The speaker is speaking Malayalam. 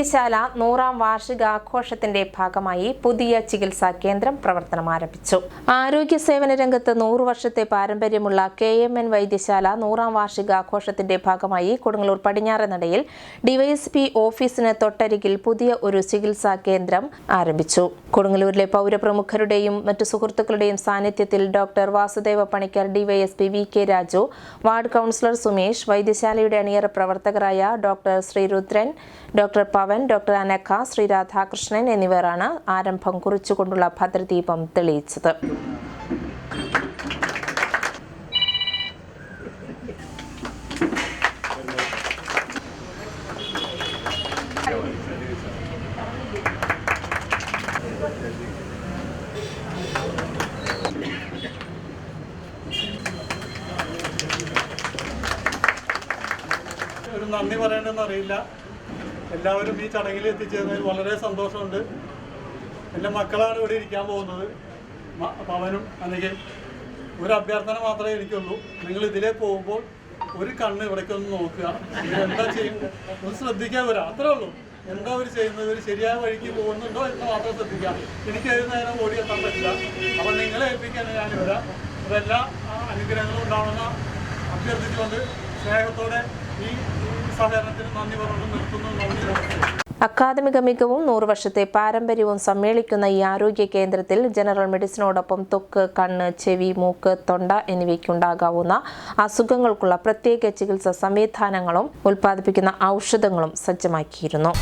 വൈദ്യശാല നൂറാം വാർഷികാഘോഷത്തിന്റെ ഭാഗമായി പുതിയ ചികിത്സാ കേന്ദ്രം പ്രവർത്തനം ആരംഭിച്ചു. ആരോഗ്യ സേവന രംഗത്ത് നൂറു വർഷത്തെ പാരമ്പര്യമുള്ള കെ എം എൻ വൈദ്യശാല നൂറാം വാർഷികാഘോഷത്തിന്റെ ഭാഗമായി കൊടുങ്ങല്ലൂർ പടിഞ്ഞാറനടയിൽ ഡിവൈഎസ്പി ഓഫീസിന് തൊട്ടരികിൽ പുതിയ ഒരു ചികിത്സാ കേന്ദ്രം ആരംഭിച്ചു. കൊടുങ്ങല്ലൂരിലെ പൗരപ്രമുഖരുടെയും മറ്റു സുഹൃത്തുക്കളുടെയും സാന്നിധ്യത്തിൽ doctor Vasudeva Panicker DYSP V K Raju ward councillor Sumesh വൈദ്യശാലയുടെ അണിയറ പ്രവർത്തകരായ doctor Shri Sreerudran doctor Pavan doctor Anagha Shri Radhakrishnan എന്നിവരാണ് ആരംഭം കുറിച്ചുകൊണ്ടുള്ള ഭദ്രദീപം തെളിയിച്ചത്. നന്ദി പറയേണ്ടതെന്ന് അറിയില്ല. എല്ലാവരും ഈ ചടങ്ങിൽ എത്തിച്ചേർന്നതിൽ വളരെ സന്തോഷമുണ്ട്. എന്റെ മക്കളാണ് ഇവിടെ ഇരിക്കാൻ പോകുന്നത്. പവനും അല്ലെങ്കിൽ ഒരു അഭ്യർത്ഥന മാത്രമേ എനിക്കുള്ളൂ. നിങ്ങൾ ഇതിലേ പോകുമ്പോൾ ഒരു കണ്ണ് ഇവിടേക്ക് ഒന്ന് നോക്കുക. എന്താ ചെയ്യും ഒന്ന് ശ്രദ്ധിക്കാൻ വരാം. അത്രേ ഉള്ളൂ. എന്താ അവർ ചെയ്യുന്നത്? ഇവർ ശരിയായ വഴിക്ക് പോകുന്നുണ്ടോ എന്ന് മാത്രം ശ്രദ്ധിക്കുക. എനിക്ക് ഏത് നേരം ഓടി എത്താൻ പറ്റില്ല. അപ്പം നിങ്ങളെ ഏൽപ്പിക്കാൻ ഞാൻ വരാം. അതെല്ലാ അനുഗ്രഹങ്ങളും ഉണ്ടാവണമെന്ന് അഭ്യർത്ഥിച്ചുകൊണ്ട് സ്നേഹത്തോടെ അക്കാദമിക മികവും നൂറ് വർഷത്തെ പാരമ്പര്യവും സമ്മേളിക്കുന്ന ഈ ആരോഗ്യ കേന്ദ്രത്തിൽ ജനറൽ മെഡിസിനോടൊപ്പം തൊക്ക് കണ്ണ് ചെവി മൂക്ക് തൊണ്ട എന്നിവയ്ക്കുണ്ടാകാവുന്ന അസുഖങ്ങൾക്കുള്ള പ്രത്യേക ചികിത്സാ സംവിധാനങ്ങളും ഉൽപ്പാദിപ്പിക്കുന്ന ഔഷധങ്ങളും സജ്ജമാക്കിയിരുന്നു.